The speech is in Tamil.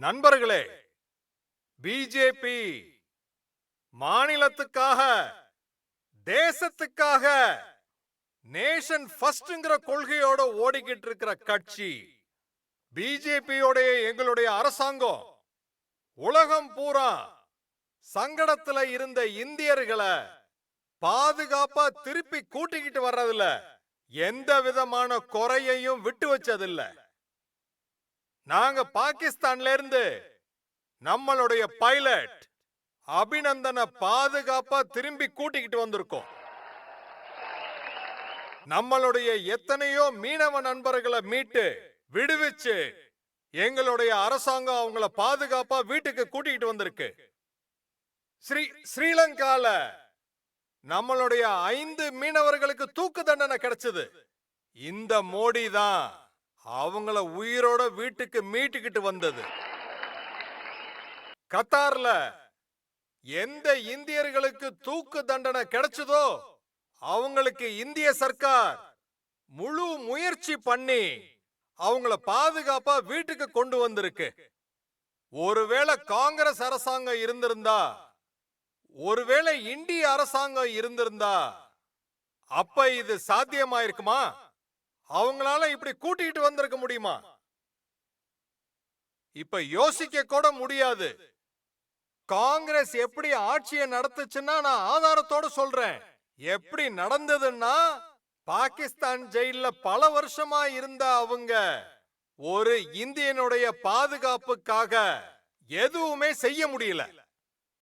நண்பர்களே பிஜேபி மாநிலத்துக்காக தேசத்துக்காக நேஷன் ஃபர்ஸ்ட்ங்கிற கொள்கையோட ஓடிக்கிட்டு இருக்கிற கட்சி பிஜேபியோடைய எங்களுடைய அரசாங்கம். உலகம் பூரா சங்கடத்துல இருந்த இந்தியர்களை பாதுகாப்பா திருப்பி கூட்டிக்கிட்டு வர்றதுல எந்த விதமான குறையையும் விட்டு வச்சதில்ல. நாங்க பாகிஸ்தான்ல இருந்து நம்மளுடைய பைலட் அபிநந்தனை பாதுகாப்பா திரும்பி கூட்டிக்கிட்டு வந்திருக்கோம். நம்மளுடைய எத்தனையோ மீனவ நண்பர்களை மீட்டு விடுவிச்சு எங்களுடைய அரசாங்கம் அவங்கள பாதுகாப்பா வீட்டுக்கு கூட்டிகிட்டு வந்திருக்கு. ஸ்ரீ ஸ்ரீலங்கால நம்மளுடைய ஐந்து மீனவர்களுக்கு தூக்கு தண்டனை கிடைச்சது. இந்த மோடி தான் அவங்கள உயிரோட வீட்டுக்கு மீட்டுக்கிட்டு வந்தது. கத்தார்ல எந்த இந்தியர்களுக்கு தூக்கு தண்டனை கிடைச்சதோ அவங்களுக்கு இந்திய சர்க்கார் முழு முயற்சி பண்ணி அவங்கள பாதுகாப்பா வீட்டுக்கு கொண்டு வந்திருக்கு. ஒருவேளை காங்கிரஸ் அரசாங்கம் இருந்திருந்தா ஒருவேளை இந்திய அரசாங்கம் இருந்திருந்தா அப்ப இது சாத்தியமாயிருக்குமா? அவங்களால இப்படி கூட்டிட்டு வந்திருக்க முடியுமா? இப்ப யோசிக்க கூட முடியாது. காங்கிரஸ் எப்படி ஆட்சியை நடத்துச்சுன்னா நான் ஆதாரத்தோட சொல்றேன். எப்படி நடந்ததுன்னா பாகிஸ்தான் ஜெயில்ல பல வருஷமா இருந்த அவங்க ஒரு இந்தியனுடைய பாதுகாப்புக்காக எதுவுமே செய்ய முடியல.